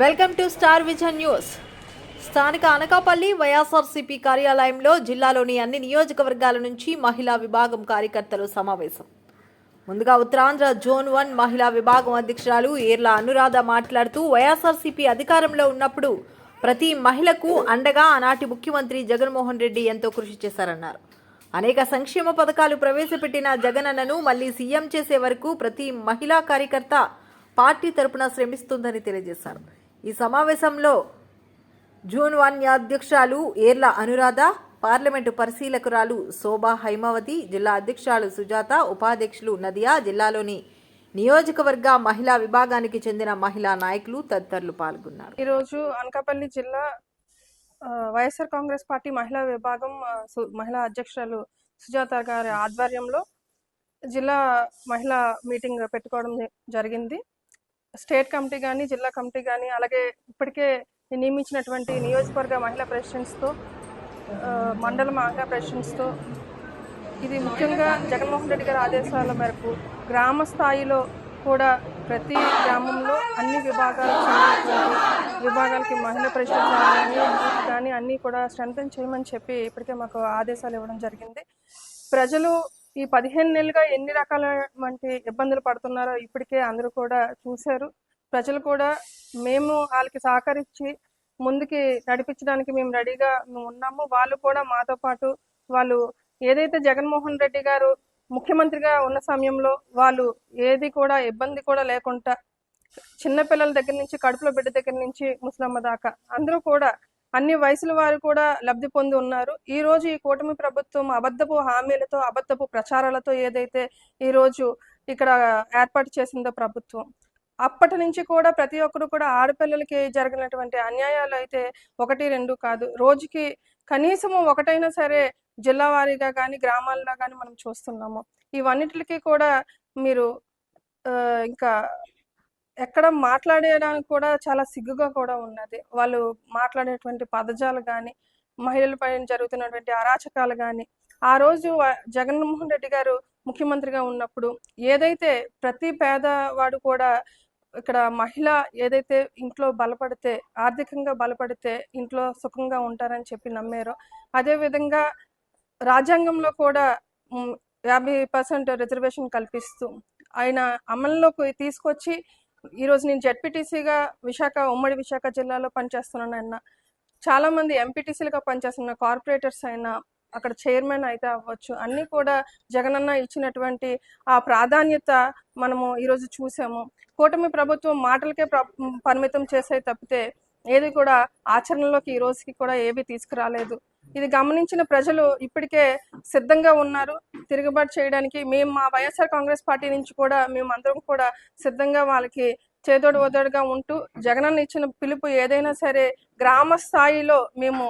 Welcome to star vision news. స్థానిక అనకాపల్లి వైఎస్ఆర్సీపీ కార్యాలయంలో జిల్లాలోని అన్ని నియోజకవర్గాల నుంచి మహిళా విభాగం కార్యకర్తలు సమావేశం. ముందుగా ఉత్తరాంధ్ర జోన్ వన్ మహిళా విభాగం అధ్యక్షురాలు ఏర్ల అనురాధ మాట్లాడుతూ వైఎస్ఆర్సీపీ అధికారంలో ఉన్నప్పుడు ప్రతి మహిళకు అండగా ఆనాటి ముఖ్యమంత్రి జగన్మోహన్ రెడ్డి ఎంతో కృషి చేశారన్నారు. అనేక సంక్షేమ పథకాలు ప్రవేశపెట్టిన జగనన్నను మళ్ళీ సీఎం చేసే వరకు ప్రతి మహిళా కార్యకర్త పార్టీ తరపున శ్రమిస్తుందని తెలియజేశారు. ఈ సమావేశంలో జూన్ వన్ అధ్యక్షురాలు ఏర్ల అనురాధ పార్లమెంటు పరిశీలకురాలు శోభా హైమావతి జిల్లా అధ్యక్షురాలు సుజాత ఉపాధ్యక్షులు నదియా జిల్లాలోని నియోజకవర్గ మహిళా విభాగానికి చెందిన మహిళా నాయకులు తదితరులు పాల్గొన్నారు. ఈరోజు అనకాపల్లి జిల్లా వైఎస్ఆర్ కాంగ్రెస్ పార్టీ మహిళా విభాగం సు- మహిళా అధ్యక్షురాలు సుజాత గారి ఆధ్వర్యంలో జిల్లా మహిళా మీటింగ్ పెట్టుకోవడం జ- జరిగింది. స్టేట్ కమిటీ కానీ జిల్లా కమిటీ కానీ అలాగే ఇప్పటికే నియమించినటువంటి నియోజకవర్గ మహిళా ప్రెసిడెంట్స్తో మండల మహిళా ప్రెసిడెంట్స్తో ఇది ముఖ్యంగా జగన్మోహన్ రెడ్డి గారి ఆదేశాల మేరకు గ్రామ స్థాయిలో కూడా ప్రతి గ్రామంలో అన్ని విభాగాలకు చెందినటువంటి విభాగాలకి మహిళా ప్రెసిడెంట్ కానీ కానీ అన్నీ కూడా స్ట్రెంథన్ చేయమని చెప్పి ఇప్పటికే మాకు ఆదేశాలు ఇవ్వడం జరిగింది. ప్రజలు ఈ పదిహేను నెలలుగా ఎన్ని రకాలైనటువంటి ఇబ్బందులు పడుతున్నారో ఇప్పటికే అందరూ కూడా చూశారు. ప్రజలు కూడా మేము వాళ్ళకి సహకరించి ముందుకి నడిపించడానికి మేము రెడీగా ఉన్నాము. వాళ్ళు కూడా మాతో పాటు వాళ్ళు ఏదైతే జగన్మోహన్ రెడ్డి గారు ముఖ్యమంత్రిగా ఉన్న సమయంలో వాళ్ళు ఏది కూడా ఇబ్బంది కూడా లేకుండా చిన్నపిల్లల దగ్గర నుంచి కడుపులో బిడ్డ దగ్గర నుంచి ముసలమ్మ దాకా అందరూ కూడా అన్ని వయసుల వారు కూడా లబ్ధి పొంది ఉన్నారు. ఈ రోజు ఈ కూటమి ప్రభుత్వం అబద్ధపు హామీలతో అబద్ధపు ప్రచారాలతో ఏదైతే ఈ రోజు ఇక్కడ ఏర్పాటు చేసిందో ప్రభుత్వం అప్పటి నుంచి కూడా ప్రతి ఒక్కరు కూడా ఆడపిల్లలకి జరిగినటువంటి అన్యాయాలు అయితే ఒకటి రెండు కాదు. రోజుకి కనీసము ఒకటైనా సరే జిల్లా వారీగా కానీ గ్రామాల్లో కానీ మనం చూస్తున్నాము. ఇవన్నిటికి కూడా మీరు ఆ, ఇంకా ఎక్కడ మాట్లాడేయడానికి కూడా చాలా సిగ్గుగా కూడా ఉన్నది. వాళ్ళు మాట్లాడేటువంటి పదజాలు కానీ మహిళలపై జరుగుతున్నటువంటి అరాచకాలు కానీ ఆ రోజు జగన్మోహన్ రెడ్డి గారు ముఖ్యమంత్రిగా ఉన్నప్పుడు ఏదైతే ప్రతి పేదవాడు కూడా ఇక్కడ మహిళ ఏదైతే ఇంట్లో బలపడితే ఆర్థికంగా బలపడితే ఇంట్లో సుఖంగా ఉంటారని చెప్పి నమ్మారో అదే విధంగా రాజ్యాంగంలో కూడా యాభై పర్సెంట్ రిజర్వేషన్ కల్పిస్తూ ఆయన అమల్లోకి తీసుకొచ్చి ఈరోజు నేను జెడ్పీటీసీగా విశాఖ ఉమ్మడి విశాఖ జిల్లాలో పనిచేస్తున్నాను అన్న. చాలామంది ఎంపీటీసీలుగా పనిచేస్తున్న కార్పొరేటర్స్ అయినా అక్కడ చైర్మన్ అయితే అవ్వచ్చు. అన్నీ కూడా జగనన్న ఇచ్చినటువంటి ఆ ప్రాధాన్యత మనము ఈరోజు చూసాము. కూటమి ప్రభుత్వం మాటలకే పరిమితం చేసే తప్పితే ఏది కూడా ఆచరణలోకి ఈ రోజుకి కూడా ఏవి తీసుకురాలేదు. ఇది గమనించిన ప్రజలు ఇప్పటికే సిద్ధంగా ఉన్నారు. తిరుగుబాటు చేయడానికి మేము మా వైఎస్ఆర్ కాంగ్రెస్ పార్టీ నుంచి కూడా మేము అందరం కూడా సిద్ధంగా వాళ్ళకి చేదోడు వదోడుగా ఉంటూ జగనన్న ఇచ్చిన పిలుపు ఏదైనా సరే గ్రామ స్థాయిలో మేము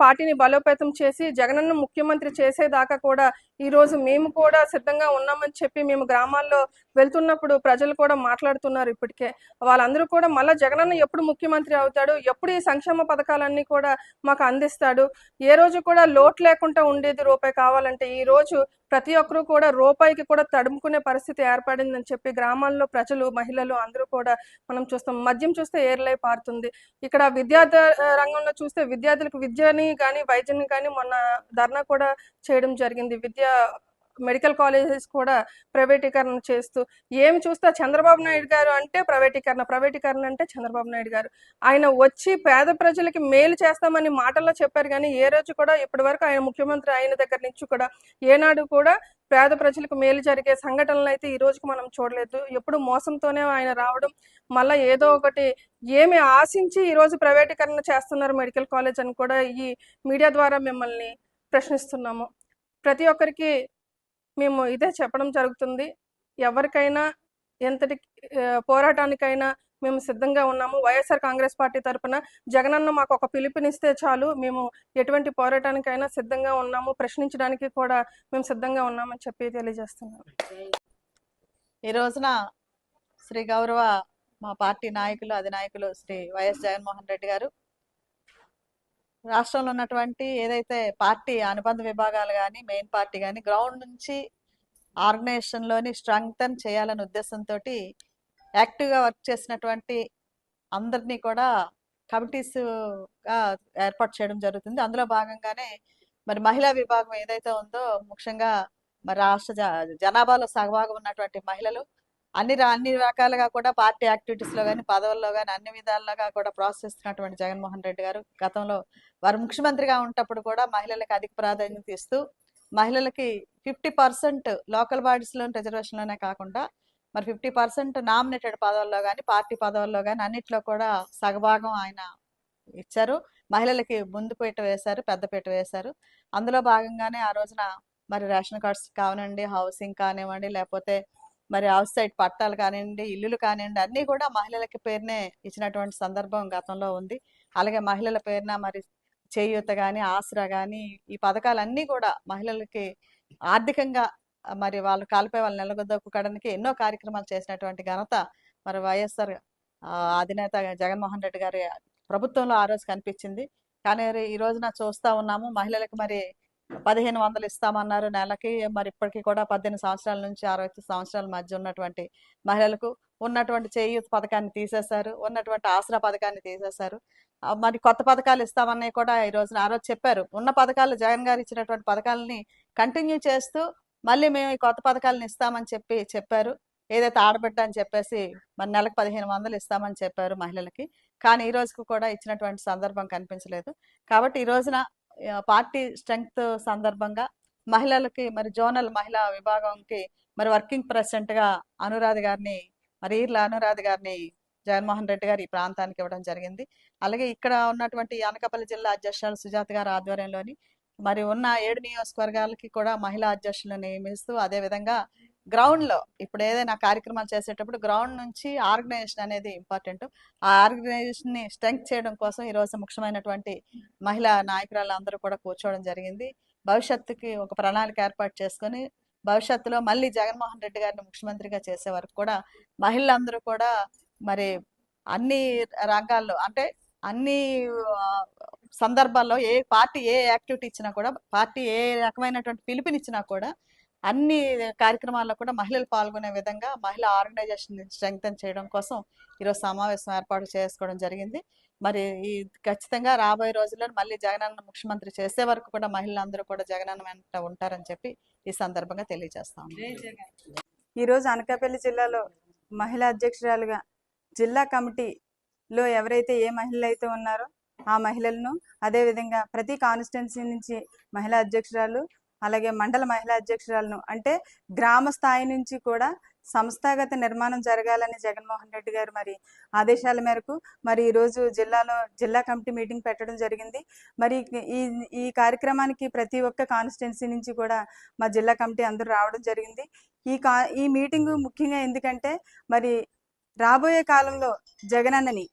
పార్టీని బలోపేతం చేసి జగనన్న ముఖ్యమంత్రి చేసేదాకా కూడా ఈ రోజు మేము కూడా సిద్ధంగా ఉన్నామని చెప్పి మేము గ్రామాల్లో వెళ్తున్నప్పుడు ప్రజలు కూడా మాట్లాడుతున్నారు ఇప్పటికే. వాళ్ళందరూ కూడా మళ్ళీ జగనన్న ఎప్పుడు ముఖ్యమంత్రి అవుతాడు ఎప్పుడు ఈ సంక్షేమ పథకాలన్నీ కూడా మాకు అందిస్తాడు ఏ రోజు కూడా లోటు లేకుండా ఉండేది రూపాయి కావాలంటే ఈ రోజు ప్రతి ఒక్కరూ కూడా రూపాయికి కూడా తడుముకునే పరిస్థితి ఏర్పడిందని చెప్పి గ్రామాల్లో ప్రజలు మహిళలు అందరూ కూడా మనం చూస్తాం. మద్యం చూస్తే ఏర్లై పారుతుంది. ఇక్కడ విద్యార్థి రంగంలో చూస్తే విద్యార్థులకు విద్య విద్యని కానీ వైద్యని కానీ మొన్న ధర్నా కూడా చేయడం జరిగింది. విద్య మెడికల్ కాలేజెస్ కూడా ప్రైవేటీకరణ చేస్తూ ఏమి చూస్తా చంద్రబాబు నాయుడు గారు అంటే ప్రైవేటీకరణ ప్రైవేటీకరణ అంటే చంద్రబాబు నాయుడు గారు. ఆయన వచ్చి పేద ప్రజలకి మేలు చేస్తామని మాటల్లో చెప్పారు కానీ ఏ రోజు కూడా ఇప్పటి వరకు ఆయన ముఖ్యమంత్రి అయిన దగ్గర నుంచి కూడా ఏనాడు కూడా పేద ప్రజలకు మేలు జరిగే సంఘటనలు అయితే ఈ రోజుకి మనం చూడలేదు. ఎప్పుడు మోసంతోనే ఆయన రావడం మళ్ళీ ఏదో ఒకటి ఏమి ఆశించి ఈ రోజు ప్రైవేటీకరణ చేస్తున్నారు మెడికల్ కాలేజ్ అని కూడా ఈ మీడియా ద్వారా మిమ్మల్ని ప్రశ్నిస్తున్నాము. ప్రతి ఒక్కరికి మేము ఇదే చెప్పడం జరుగుతుంది. ఎవరికైనా ఎంతటి పోరాటానికైనా మేము సిద్ధంగా ఉన్నాము. వైఎస్ఆర్ కాంగ్రెస్ పార్టీ తరఫున జగనన్న మాకు ఒక పిలుపునిస్తే చాలు. మేము ఎటువంటి పోరాటానికైనా సిద్ధంగా ఉన్నాము. ప్రశ్నించడానికి కూడా మేము సిద్ధంగా ఉన్నామని చెప్పి తెలియజేస్తున్నాము ఈ రోజున శ్రీ గౌరవ మా పార్టీ నాయకులు అధినాయకులు శ్రీ వైఎస్ జగన్మోహన్ రెడ్డి గారు రాష్ట్రంలో ఉన్నటువంటి ఏదైతే పార్టీ అనుబంధ విభాగాలు కానీ మెయిన్ పార్టీ కానీ గ్రౌండ్ నుంచి ఆర్గనైజేషన్లోని స్ట్రెంగ్తన్ చేయాలనే ఉద్దేశంతో యాక్టివ్గా వర్క్ చేసినటువంటి అందరినీ కూడా కమిటీస్గా ఏర్పాటు చేయడం జరుగుతుంది. అందులో భాగంగానే మరి మహిళా విభాగం ఏదైతే ఉందో ముఖ్యంగా మరి రాష్ట్ర జ- జనాభాలో సగభాగం ఉన్నటువంటి మహిళలు అన్ని అన్ని రకాలుగా కూడా పార్టీ యాక్టివిటీస్లో కానీ పదవుల్లో కానీ అన్ని విధాలుగా కూడా ప్రోత్సహిస్తున్నటువంటి జగన్మోహన్ రెడ్డి గారు గతంలో వారు ముఖ్యమంత్రిగా ఉన్నప్పుడు కూడా మహిళలకు అధిక ప్రాధాన్యత ఇస్తూ మహిళలకి ఫిఫ్టీ పర్సెంట్ లోకల్ బాడీస్లో రిజర్వేషన్లోనే రిజర్వేషన్లోనే కాకుండా మరి ఫిఫ్టీ పర్సెంట్ నామినేటెడ్ పదవుల్లో కానీ పార్టీ పదవుల్లో కానీ అన్నిట్లో కూడా సగభాగం ఆయన ఇచ్చారు. మహిళలకి ముందు పీట వేశారు పెద్ద పీట వేశారు. అందులో భాగంగానే ఆ రోజున మరి రేషన్ కార్డ్స్ కానివ్వండి హౌసింగ్ కానివ్వండి లేకపోతే మరి హౌస్ సైడ్ పట్టాలు కానివ్వండి ఇల్లులు కానివ్వండి అన్నీ కూడా మహిళలకి పేరునే ఇచ్చినటువంటి సందర్భం గతంలో ఉంది. అలాగే మహిళల పేరున మరి చేయూత కానీ ఆసరా కానీ ఈ పథకాలన్నీ కూడా మహిళలకి ఆర్థికంగా మరి వాళ్ళు కాలిపోయి వాళ్ళు నిలగొద్దొక్కడానికి ఎన్నో కార్యక్రమాలు చేసినటువంటి ఘనత మరి వైఎస్ఆర్ ఆ, అధినేత జగన్మోహన్ రెడ్డి గారి ప్రభుత్వంలో ఆ రోజు కనిపించింది. కానీ ఈ రోజున చూస్తా ఉన్నాము మహిళలకు మరి పదిహేను వందలు ఇస్తామన్నారు నెలకి. మరి ఇప్పటికీ కూడా పద్దెనిమిది సంవత్సరాల నుంచి అరవై సంవత్సరాల మధ్య ఉన్నటువంటి మహిళలకు ఉన్నటువంటి చేయూత పథకాన్ని తీసేశారు ఉన్నటువంటి ఆసరా పథకాన్ని తీసేశారు. మరి కొత్త పథకాలు ఇస్తామని కూడా ఈ రోజున ఆ రోజు చెప్పారు. ఉన్న పథకాలు జగన్ గారు ఇచ్చినటువంటి పథకాలని కంటిన్యూ చేస్తూ మళ్ళీ మేము ఈ కొత్త పథకాలను ఇస్తామని చెప్పి చెప్పారు. ఏదైతే ఆడబిడ్డ అని చెప్పేసి మరి నెలకు పదిహేను వందలు ఇస్తామని చెప్పారు మహిళలకి. కానీ ఈ రోజుకు కూడా ఇచ్చినటువంటి సందర్భం కనిపించలేదు. కాబట్టి ఈ రోజున పార్టీ స్ట్రెంగ్త్ సందర్భంగా మహిళలకి మరి జోనల్ మహిళా విభాగంకి మరి వర్కింగ్ ప్రెసిడెంట్గా అనురాధ గారిని మరి ఈర్ల అనురాధ గారిని జగన్మోహన్ రెడ్డి గారు ఈ ప్రాంతానికి ఇవ్వడం జరిగింది. అలాగే ఇక్కడ ఉన్నటువంటి అనకాపల్లి జిల్లా అధ్యక్షురాలు సుజాత గారి ఆధ్వర్యంలోని మరి ఉన్న ఏడు నియోజకవర్గాలకి కూడా మహిళా అధ్యక్షులను నియమిస్తూ అదే విధంగా గ్రౌండ్లో ఇప్పుడు ఏదైనా కార్యక్రమాలు చేసేటప్పుడు గ్రౌండ్ నుంచి ఆర్గనైజేషన్ అనేది ఇంపార్టెంట్ ఆ ఆర్గనైజేషన్ని స్ట్రెంగ్ చేయడం కోసం ఈ రోజు ముఖ్యమైనటువంటి మహిళా నాయకురాలు అందరూ కూడా కూర్చోవడం జరిగింది. భవిష్యత్తుకి ఒక ప్రణాళిక ఏర్పాటు చేసుకొని భవిష్యత్తులో మళ్ళీ జగన్మోహన్ రెడ్డి గారిని ముఖ్యమంత్రిగా చేసే వరకు కూడా మహిళలందరూ కూడా మరి అన్ని రంగాల్లో అంటే అన్ని సందర్భాల్లో ఏ పార్టీ ఏ యాక్టివిటీ ఇచ్చినా కూడా పార్టీ ఏ రకమైనటువంటి పిలుపునిచ్చినా కూడా అన్ని కార్యక్రమాల్లో కూడా మహిళలు పాల్గొనే విధంగా మహిళా ఆర్గనైజేషన్ స్ట్రెంగ్తన్ చేయడం కోసం ఈరోజు సమావేశం ఏర్పాటు చేసుకోవడం జరిగింది. మరి ఈ ఖచ్చితంగా రాబోయే రోజుల్లో మళ్ళీ జగనన్న ముఖ్యమంత్రి చేసే వరకు కూడా మహిళలందరూ కూడా జగనన్న వెంట ఉంటారని చెప్పి ఈ సందర్భంగా తెలియజేస్తాం ఈరోజు అనకాపల్లి జిల్లాలో మహిళా అధ్యక్షురాలుగా జిల్లా కమిటీలో ఎవరైతే ఏ మహిళలు అయితే ఉన్నారో ఆ మహిళలను అదేవిధంగా ప్రతి కాన్స్టిట్యున్సీ నుంచి మహిళా అధ్యక్షురాలు అలాగే మండల మహిళా అధ్యక్షురాలను అంటే గ్రామ స్థాయి నుంచి కూడా సంస్థాగత నిర్మాణం జరగాలని జగన్మోహన్ రెడ్డి గారు మరి ఆదేశాల మేరకు మరి ఈరోజు జిల్లాలో జిల్లా కమిటీ మీటింగ్ పెట్టడం జరిగింది. మరి ఈ ఈ కార్యక్రమానికి ప్రతి ఒక్క కాన్స్టిట్యున్సీ నుంచి కూడా మా జిల్లా కమిటీ అందరూ రావడం జరిగింది. ఈ కా ఈ మీటింగు ముఖ్యంగా ఎందుకంటే మరి రాబోయే కాలంలో జగనన్నని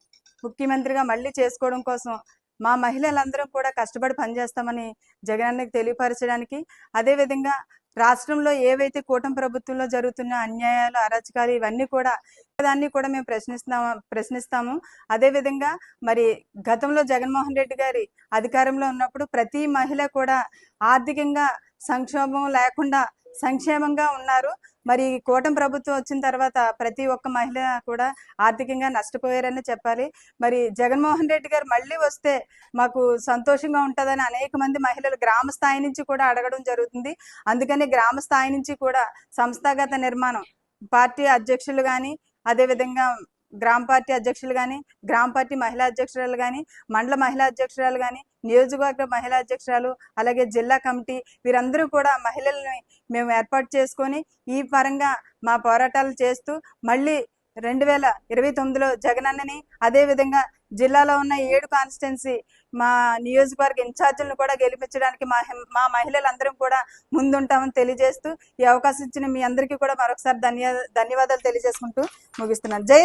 ముఖ్యమంత్రిగా మళ్ళీ చేసుకోవడం కోసం మా మహిళలందరం కూడా కష్టపడి పనిచేస్తామని జగనన్నకి తెలియపరచడానికి. అదేవిధంగా రాష్ట్రంలో ఏవైతే కూటమి ప్రభుత్వంలో జరుగుతున్న అన్యాయాలు అరాచకాలు ఇవన్నీ కూడా దాన్ని కూడా మేము ప్రశ్నిస్తాము. ప్రశ్నిస్తాము అదేవిధంగా మరి గతంలో జగన్మోహన్ రెడ్డి గారి అధికారంలో ఉన్నప్పుడు ప్రతి మహిళ కూడా ఆర్థికంగా సంక్షోభం లేకుండా సంక్షేమంగా ఉన్నారు. మరి కూటమి ప్రభుత్వం వచ్చిన తర్వాత ప్రతి ఒక్క మహిళ కూడా ఆర్థికంగా నష్టపోయారని చెప్పాలి. మరి జగన్మోహన్ రెడ్డి గారు మళ్ళీ వస్తే మాకు సంతోషంగా ఉంటుందని అనేక మంది మహిళలు గ్రామ స్థాయి నుంచి కూడా అడగడం జరుగుతుంది. అందుకని గ్రామ స్థాయి నుంచి కూడా సంస్థాగత నిర్మాణం పార్టీ అధ్యక్షులు కానీ అదేవిధంగా గ్రామ పార్టీ అధ్యక్షులు కానీ గ్రామ పార్టీ మహిళా అధ్యక్షురాలు కానీ మండల మహిళా అధ్యక్షురాలు కానీ నియోజకవర్గ మహిళా అధ్యక్షురాలు అలాగే జిల్లా కమిటీ వీరందరూ కూడా మహిళల్ని మేము ఏర్పాటు చేసుకొని ఈ పరంగా మా పోరాటాలు చేస్తూ మళ్ళీ రెండు వేల ఇరవై తొమ్మిదిలో జగనన్నని అదేవిధంగా జిల్లాలో ఉన్న ఏడు కాన్స్టిట్యున్సీ మా నియోజకవర్గ ఇన్ఛార్జీలను కూడా గెలిపించడానికి మా మా మహిళలందరం కూడా ముందుంటామని తెలియజేస్తూ ఈ అవకాశం ఇచ్చిన మీ అందరికీ కూడా మరొకసారి ధన్య ధన్యవాదాలు తెలియజేసుకుంటూ ముగిస్తున్నాను. జై